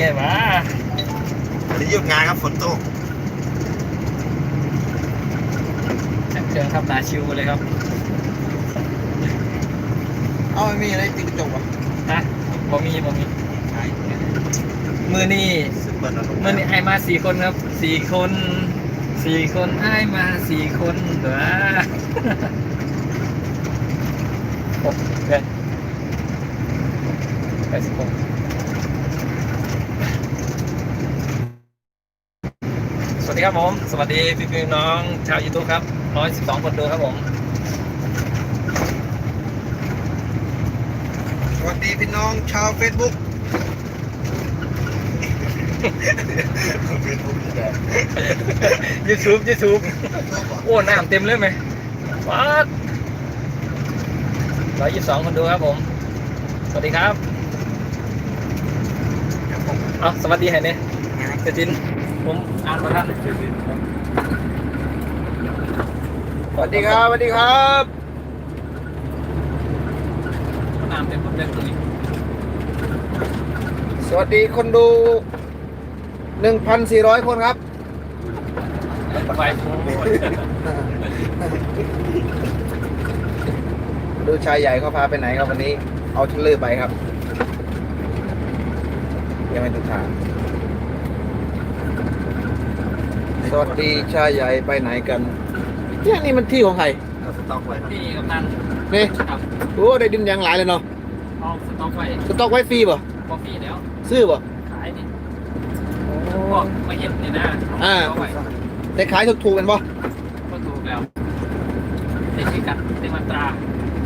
แก้มาวันนี้หยุดงานครับฝนตกจัดเครื่องครับนาชิวเลยครับ เอาไม่มีอะไรติดกระจกวะฮะบ่มีบ่มีมือนี่ซึ่งเปิดเราลงมือนี่ไอายมาสี่คนครับสี่คนสี่คนไอายมาสี่คนเด้อหกเจ็ดแปดสิบหกสวัส ดีครับผม สวัสดีพี่พี่น้องชาวยูทูบครับร้อยสิบสองคนดูครับผม สวัสดีพี่น้องชาวเฟซบุ๊กเฟซบุ๊กนี่แหละยูทูบยูทูบโอ้น้ำเต็มเลยไหมวัดร้อยยี่สิบสองคนดูครับผม สวัสดีครับ เอาสวัสดีให้เนี่ยเจจิน ผมอ่านประทันสวัสดีครับสวัสดีครับน้ำเต็มหมดเลยตรงนี้สวัสดีคนดู1,400คนครับไฟโอ้ยดูชายใหญ่เขาพาไปไหนครับวันนี้ เอาเทรลเลอร์ไปครับ ยังไม่ถึงทาง สวัสดีชายใหญ่ไปไหนกันเนี่ยนี่มันที่ของใครเราสต็อกไว้ครับพี่กำนันนี่ครับโอ้ได้ดินยางหลายเลยเนาะเอาสต็อกไว้สต็อกไว้ฟรีป่ะกาแฟแล้ว ซื้อป่ะขายนี่พวกมาเห็นนี่นะอ่าเอาไว้แต่ขายถูกๆกันป่ะก็ถูกแล้วติดพิกัดติดมาตรา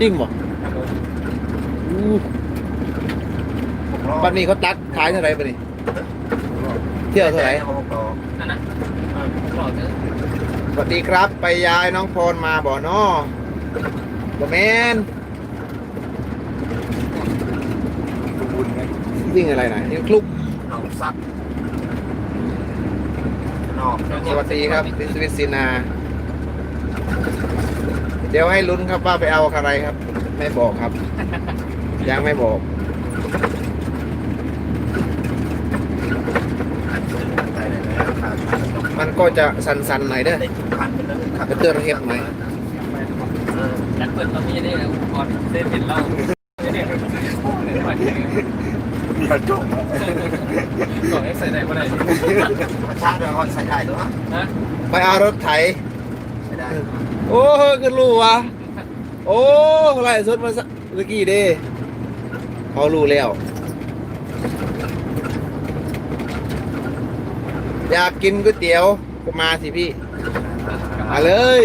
จริงป่ะครับผมอู้ผมรอปันนี้เขาตัดขายเท่าไหร่ปะนี่เที่ยวเท่าไหร่ผมรอนั่นนะเออผมบอกเถอะสวัสดีครับไปยายน้องพรมาบ่อนอบ่แมนบุญไงวิ่งอะไรนะยังคลุกหนองซักนอกสวัสดีครับพิสวิตซินา เดี๋ยวให้ลุ้นครับว่าไปเอาอะไรครับ ไม่บอกครับ ยังไม่บอก ไปเลยนะขาดขาดต้อง มัน ก็จะสันๆหน่อยเด้อได้ทุกพันเป็นแล้วครับกระเตื้องเฮ็ดไหมเออจัดเปิดตอนนี้ได้อุปกรณ์เซฟเป็นเหล้าเนี่ยกระจกก่อนให้ใส่ไหนมาไหนประชาชนเขาใส่ได้หรือเปล่านะไปเอารถไถไม่ได้โอ้เฮ้ยขึ้นรู้วะโอ้ไล่สุดมาสักเมื่อกี้เด้เขารู้แล้ว อยากกินก๋วยเตี๋ยวก็มาสิพี่ มาเลย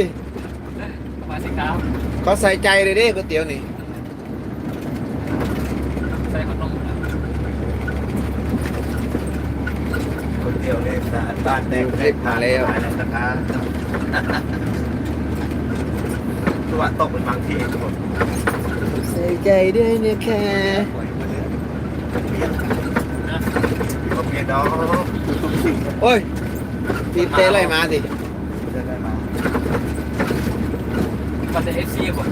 มาสิครับเขาใส่ใจเลยเด้ก๋วยเตี๋ยวนี่ใส่ขนมคนเดียวเลยบ้านแดงนะครับตัวตกเป็นบางทีทุกคนใส่ใจด้วยเนี่ยแค่ป ล่อยมาเลยเปลี่ยนก็เปลี่ยนดอกโอ้ยทีมเต้ไล่มาสิจะได้มามันจะเอฟซีผม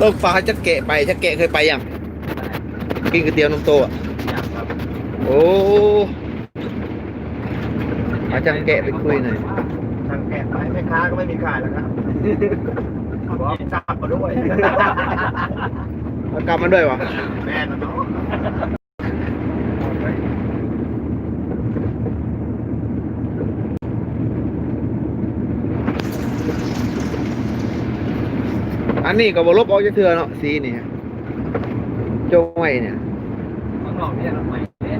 ต้องฝากจะเกะไปจะเกะเคยไปยังกินก๋วยเตี๋ยวนมโตอะอยากครับโอ้อาจารย์แกะไปคุยหน่อยทางแกะไปแม่ค้าก็ไม่มีขายแล้วครับ บอกจับมาด้วยเอากลับมาด้วยวะแม่นเนาะอันนี้ก็บลบออกจะเถื่อเนาะสีนี่โจงไว้เนี่ยมันหลอกเนี่ยใหม่เนี่ย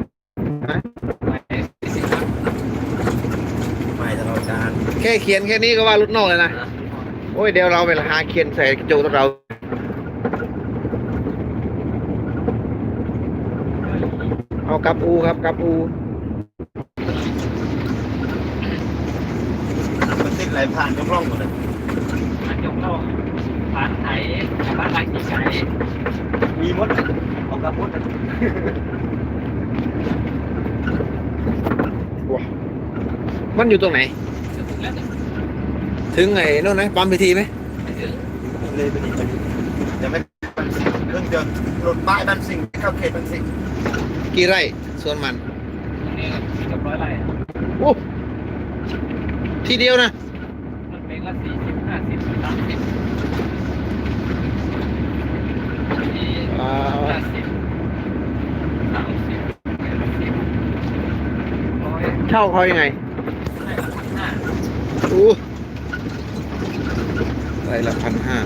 ฮะใหม่ตลอดการแค่เขียนแค่นี้ก็ว่ารุดนอกเลยนะ โอ้ยเดี๋ยวเราไปหาเขียนใส่กระจกตัวเราเอากับอูครับกับอูมันติดไหลผ่านยกล่องหมดเลยมันยกโลกผ่านไทยบ้านไรกี่ไก่มีมดเอากระพุ้นว้ามันอยู่ตรงไหนแล้วเนี่ย ถึงไงนู่นนะปั๊มพิธีไหมไม่ถึงเลยไปนี่ไปนี่จะไม่บันสิงเรื่องจะหลุดป้ายบันสิงเข้าเขตบันสิงกี่ไร่สวนมันตรงนี้ก็เกือบร้อยไร่อะโอ้ทีเดียวนะมันเป็นก็สี่สิบห้าสิบสามสิบที่อ่าห้าสิบสามสิบแปดสิบร้อยเช่าเขายังไงไร่ละพันห้าอู้ ไร่ละพันห้า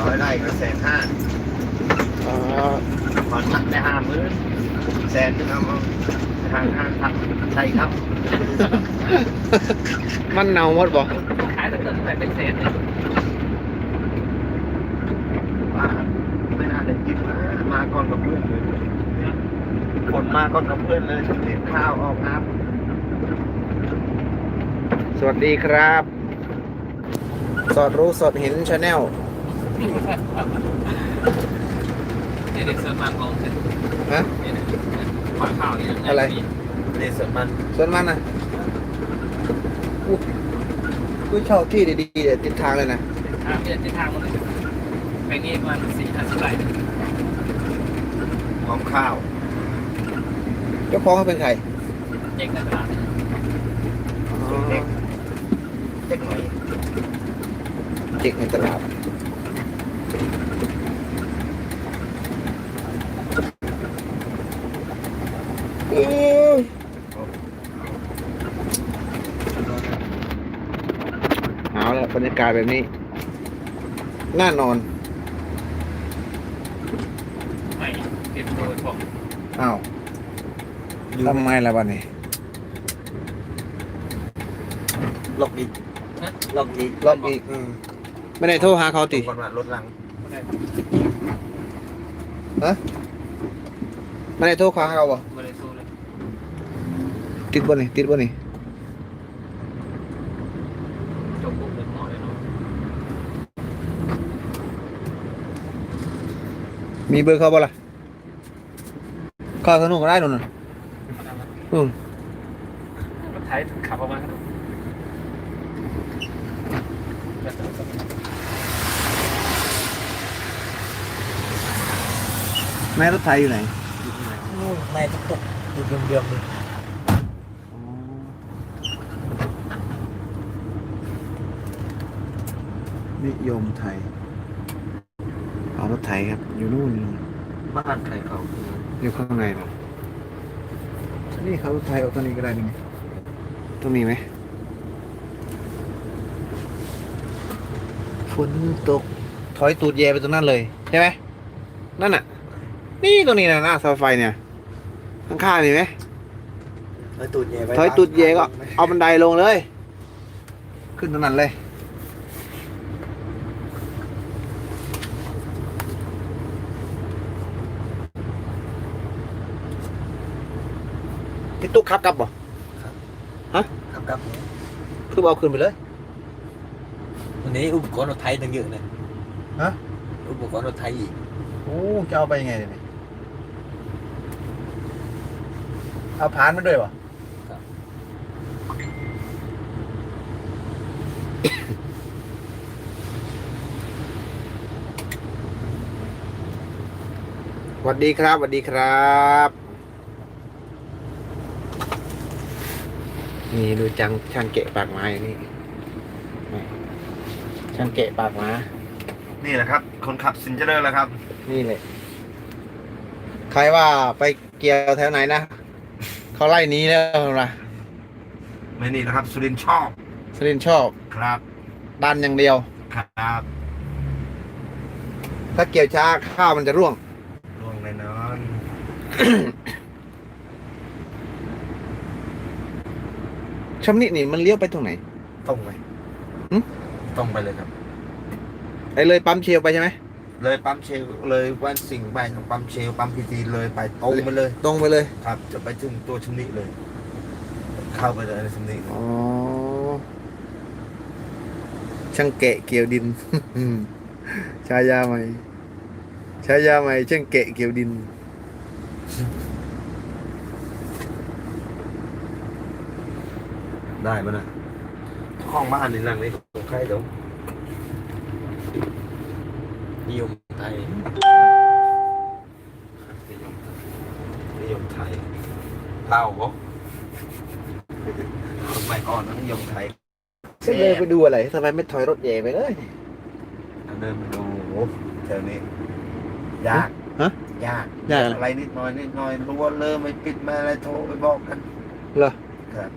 ร้อยไร่ก็แสนห้าอ่าผ่อนหนักได้ห้าหมื่นแสนจะทำเอาทางห้างครับใช่ครับ มันเนาหมดบ่ขายแต่เกินแต่เป็นเศษเนี่ยว่าไม่น่าได้กินนะมาก่อนกับเพื่อนเลยคนมาก่อนกับเพื่อนเลยเห็นข้าวออกน้สวัสดีครับ สอดรู้สดเห็นชาแนลนี่เด็กเสิร์ฟมาของเสร็จฮะนี่นะขวาข้าวนี่นอะไรำนี่ส่วนมันส่วนมันนะอู้กูเช่าที่ดีๆเดี๋ยวติดทางเลยนะทางเปลี่ยนทิศทางหมดเลยแบ่งเองประมาณสี่ห้าสิบไร่พร้อมข้าว เจ้าของเขาเป็นใครเจ๊งในตลาดเด็กเด็กหน่อย เด็กในตลาดอื้อเอาละบรรยากาศแบบนี้ น่านอนใหม่เปลี่ยนโดยบอกอ้าวทำไมล่ะบ้านี้ลอกอีกลอกอีกรอบอีกอืม ไม่ได้โทรหาเขาติ ก่อนว่ารถลังไม่ได้ฮะไม่ได้โทรหาเขาบ่ไม่ได้สู้เลยติดบ่นี่ติดบ่นี่จบปุ๊บเดินหม้อเลยเนาะมีเบอร์เขาบ่ล่ะเข้าสนุกก็ได้นู่นน่ะอืมรถไถขับออกมาครับ แม่รถไทยอยู่ไหนในตุกตุกดูเดิมๆเลยนิยมไทยเอารถไทยครับ อยู่นู่นอยู่นู่นบ้านใครเขาอยู่ข้างในนะนี่เขารถไทยเอาตัวนี้ก็ได้นี่ไงต้องมีไหมฝนตกถอยตูดแยไปตรงนั้นเลย ใช่ไหมนั่นน่ะ นี่ตรงนี้นะหน้าเสาไฟเนี่ย ข้างๆนี่ไหมถอยตูดเย่ไว้ถอยตูดแยก็ เอาบันไดลงเลย ขึ้นตรงนั้นเลยที่ตุ๊กขับกลับบ่ครับครับคือเอาขึ้นไปเลย วันนี้อุปกรณ์รถไทยตั้งเยอะเลยฮะ อุปกรณ์รถไทยอีก โอ้จะเอาไปยังไงเนี่ย เอาผ่านมาด้วยวะสวัสดีครับสวัสดีครับ นี่ดูจังช่างเกะปากไม้นี่นี่ช่างเกะปากม้านี่แหละครับ คนขับซินเจอร์แล้วครับ นี่เลย ใครว่าไปเกี่ยวแถวไหนนะ เขาไล่หนี้แล้วนะไม่นี่นะครับ สุรินทร์ชอบสรินทร์ชอบครับดันอย่างเดียว ครับถ้าเกี่ยวช้าข้าวมันจะร่วง ล่วงแน่นอนชำนินี่มันเลี้ยวไปตรงไหน ตรงไปหึ ตรงไปเลยครับไอ้เลยปั๊มเชลไปใช่ไหม เลยปั๊มเชลลเลยวันสิ่งห์ไปของปั๊มเชลลปั๊มพีทีเลยไปตรงไปเลย ตรงไปเลย ครับ จะไปถึงตัวชำนิเลย เข้าไปเลยในชำนิอ๋อ ช่างเกะเกี่ยวดิน ชายาใหม่ชายาใหม่ช่างเกะเกี่ยวดินได้มั้ยนะห้องบ้านนี่หลังนี้ของใครเดี๋ยว เล่าบ่สมัยก่อนนั้นนิยมไทยจะเลยไปดูอะไรทำไมไม่ถอยรถแย่ไปเลย เดินมาดูแถวนี้ยากฮะ ยาก ยากอะไรอะไรนิดหน่อยนิดหน่อยรู้ว่าเริ่มไม่ปิดมาอะไรโทรไปบอกกัน เหรอครับ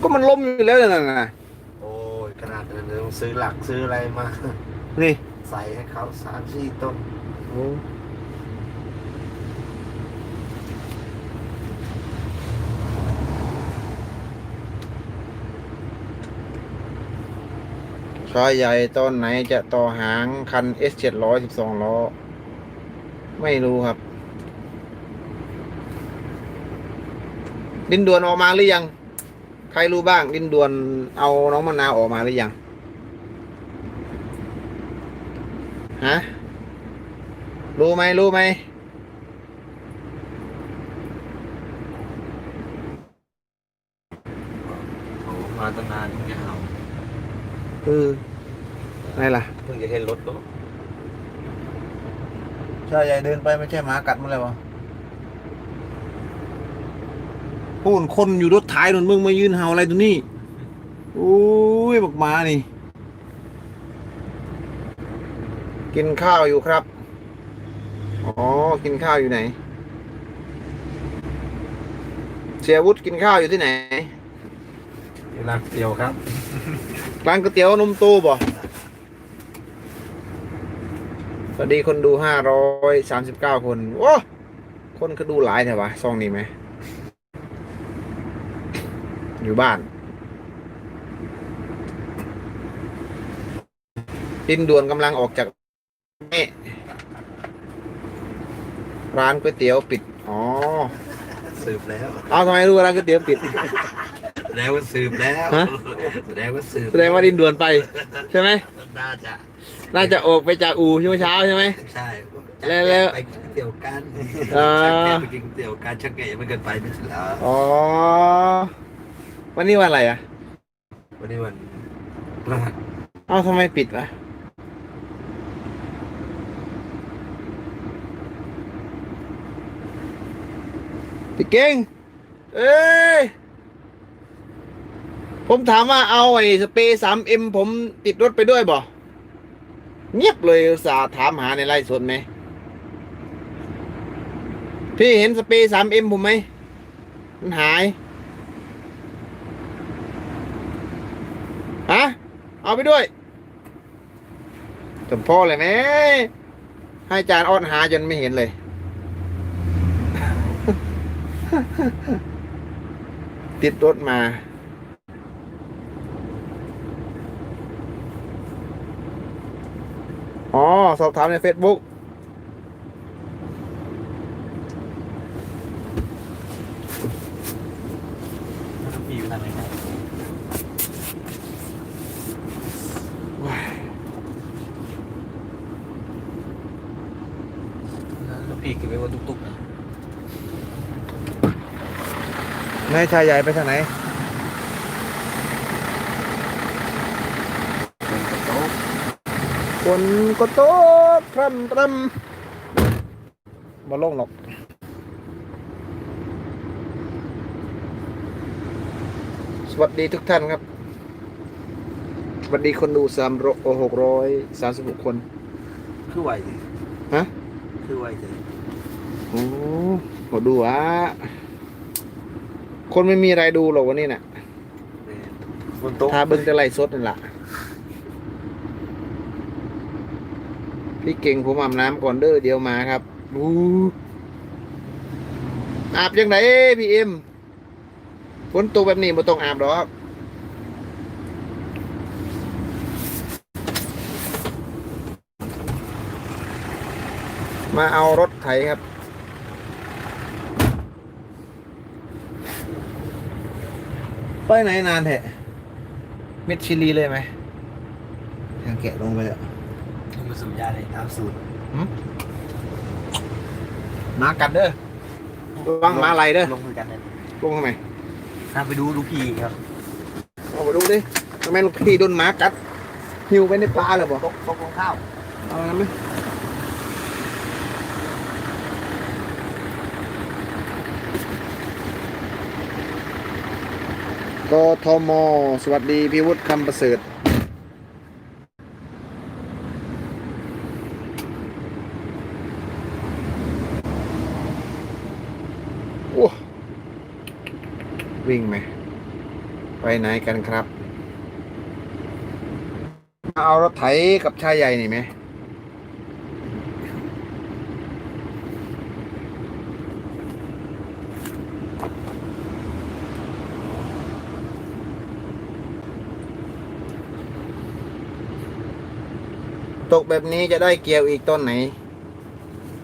ก็มันล้มอยู่แล้วนั่นน่ะโอ้ยขนาดนั้นเลยต้องซื้อหลักซื้ออะไรมา นี่ใส่ให้เขาสามสี่ต้นโอ้ ชายใหญ่ตอนไหนจะต่อหางคัน S 7 0 0 12ล้อ ไม่รู้ครับ ดินด่วนออกมาหรือยัง ใครรู้บ้าง ดินด่วนเอาน้องมะนาวออกมาหรือยัง ฮะ รู้ไหมรู้ไหม โอ้มาตั้งนานยังไม่เอา เออไงล่ะ เพิ่งจะเห็นรถก็ใช่ใหญ่เดินไปไม่ใช่หมากัดมันเลยวะพูนคนอยู่รถท้ายนนมึงมายืนเห่าอะไรตรงนี้อุ้ยบักหมานี่ กินข้าวอยู่ครับ อ๋อ กินข้าวอยู่ไหน เสียวุฒิกินข้าวอยู่ที่ไหน รักเดียวครับ ร้านก๋วยเตี๋ยวนมตู้บ่สวัสดีคนดูห้าร้อยสามสิบเก้าคนโอ้คนก็ดูหลายแถวะซองนี้ไหม อยู่บ้าน ดินด่วนกำลังออกจากนี่ร้านก๋วยเตี๋ยวปิด อ๋อ สืบแล้ว เอาทำไมรู้ว่าร้านก๋วยเตี๋ยวปิด แสดงว่าสืบแล้วฮะ แสดงว่าสืบแสดงว่าดินด่วนไป ใช่ไหมน่าจะน่าจะออกไปจากอู่ช่วงเช้าใช่ไหม ใช่แล้วแล้วไปกินก๋วยเตี๋ยวกันอ่า ชักแกะไปกินก๋วยเตี๋ยวกันชักแกะมันเกินไปไม่ใช่เหรออ๋อ วันนี้วันอะไรอะวันนี้วันพฤหัสเอ้าทำไมปิดวะพี่เก่งเอ้ย ผมถามว่าเอาไอ้สเปรย์สามเอ็มผมติดรถไปด้วยบ่เงียบเลยสาถามหาในไลฟ์สดไหม พี่เห็นสเปรย์สามเอ็มผมไหม มันหาย ฮะ เอาไปด้วยจำพ่อเลยไหมให้จานอ้อนหาจนไม่เห็นเลย ติดรถมา อ๋อ สอบถามใน Facebook แล้วพี่อยู่ทางไหนครับแล้วพี่เก็บไว้ว่าตุ๊กๆนะนายชายใหญ่ไปทางไหน คนก็โตกพร่ำพร่ำมาลงหรอกสวัสดีทุกท่านครับสวัสดีคนดูสามหกร้อยสามสิบหกคน คือไหวสิฮะ คือไหวสิโอ้ขอดูอะคนไม่มีอะไรดูหรอกวันนี้น่ะบนโต๊ะถ้าเบิ้งจะไล่สดนั่นแหละ พี่เก่งผมอาบน้ำก่อนเด้อเดียวมาครับบูอาบยังไงพี่เอ็มฝนตกแบบนี้ไม่ต้องอาบหรอกมาเอารถไถครับ ไปไหนนานแท้เม็ดชิลีเลยไหมยังแกะลงไปเลยต้อง มาสูบยาเลยตามสูตรมากัดเด้อระวังหมาไหลเด้อลงมือกันเลยลงทำไมตามไปดูลูกพี่ครับอ๋อเอาไปดูดิทำไมลูกพี่โดนหมากัดหิวไปในปลาเลยบ่ตกตกของข้าวเอางั้นไหมกทม สวัสดีพิวุฒิคำประเสริฐ โอ้ วิ่งไหม ไปไหนกันครับ มาเอารถไถกับชายใหญ่นี่ไหมตกแบบนี้จะได้เกี่ยวอีกต้นไหน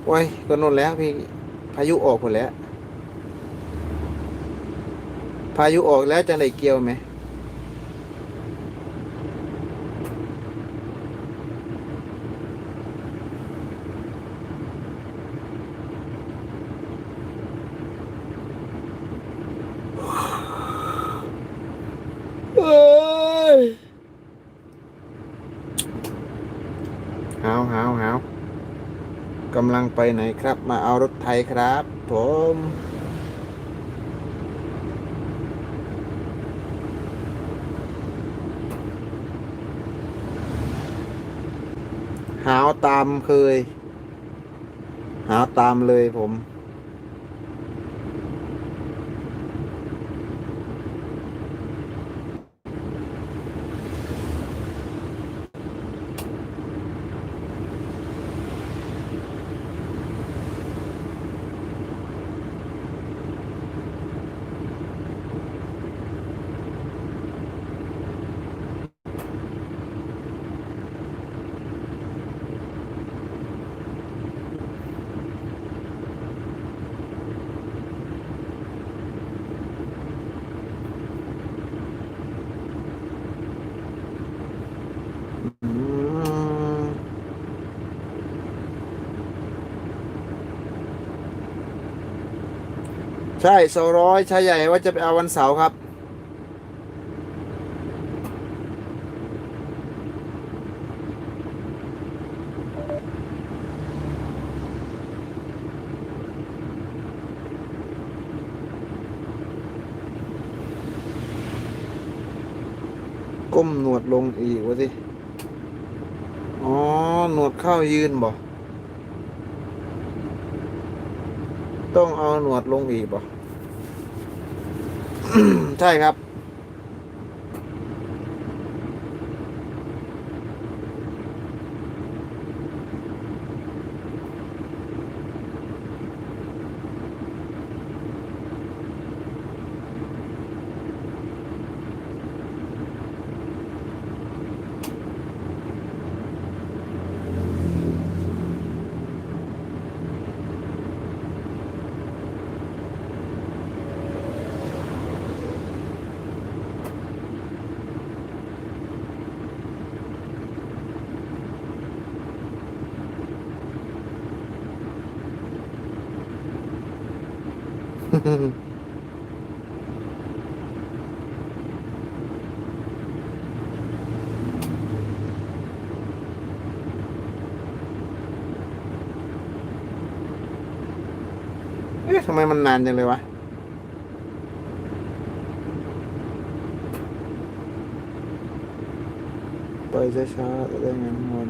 โอ้ยก็นนแล้วพี่ พายุออกหมดแล้ว พายุออกแล้วจะได้เกี่ยวไหมเอ้ยหาวหาวหาวกำลังไปไหนครับ มาเอารถไทยครับ ผม หาวตามเคย หาวตามเลยผม อืม ใช่สองร้อยชายใหญ่ว่าจะไปเอาวันเสาร์ครับ ก้มหนวดลงอีกวะสิ อ๋อ หนวดเข้ายืนบ่ ต้องเอาหนวดลงอีกบ่ใช่ครับ เอ๊ะทำไมมันนานจังเลยวะไปช้าๆจะได้เงินเงิน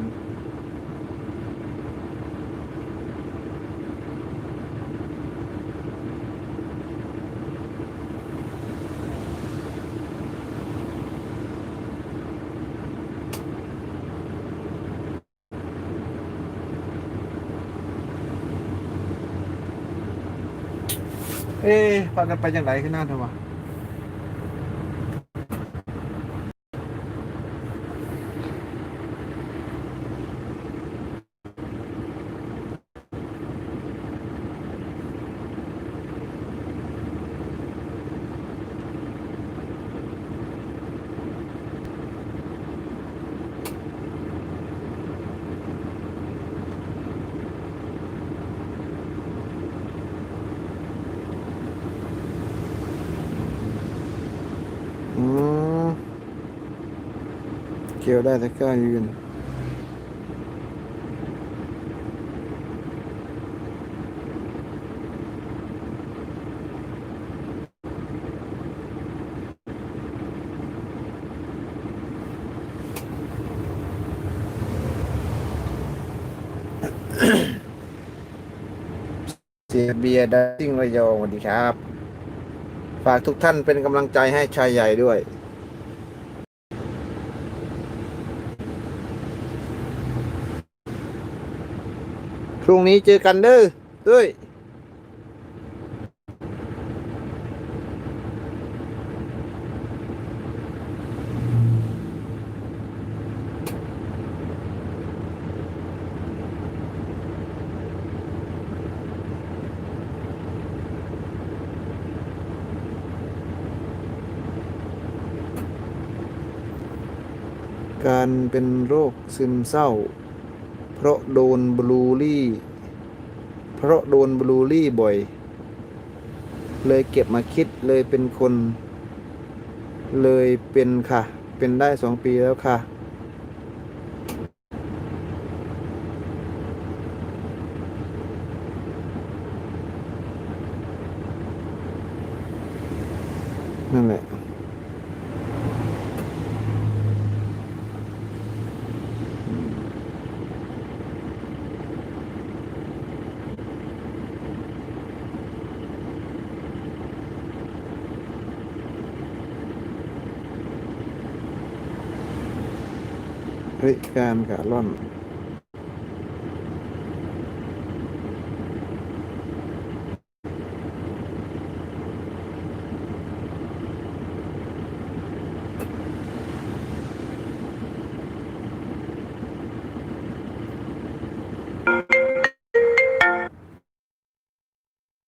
เอ๊ะพากันไปจังไรขึ้นหน้าเถอะวะ กี่ยวได้แต่กล้ายืนเสียเบียร์ดัซิ่งระยองสวัสดีครับ ฝากทุกท่านเป็นกำลังใจให้ชายใหญ่ด้วย พรุ่งนี้เจอกันเด้อด้วยการเป็นโรคซึมเศร้า ราะโดนบลูลี่ เพราะโดนบลูลี่บ่อย เลยเก็บมาคิดเลยเป็นคน เลยเป็นค่ะ เป็นได้สองปีแล้วค่ะ นั่นแหละ ริการกาล่อน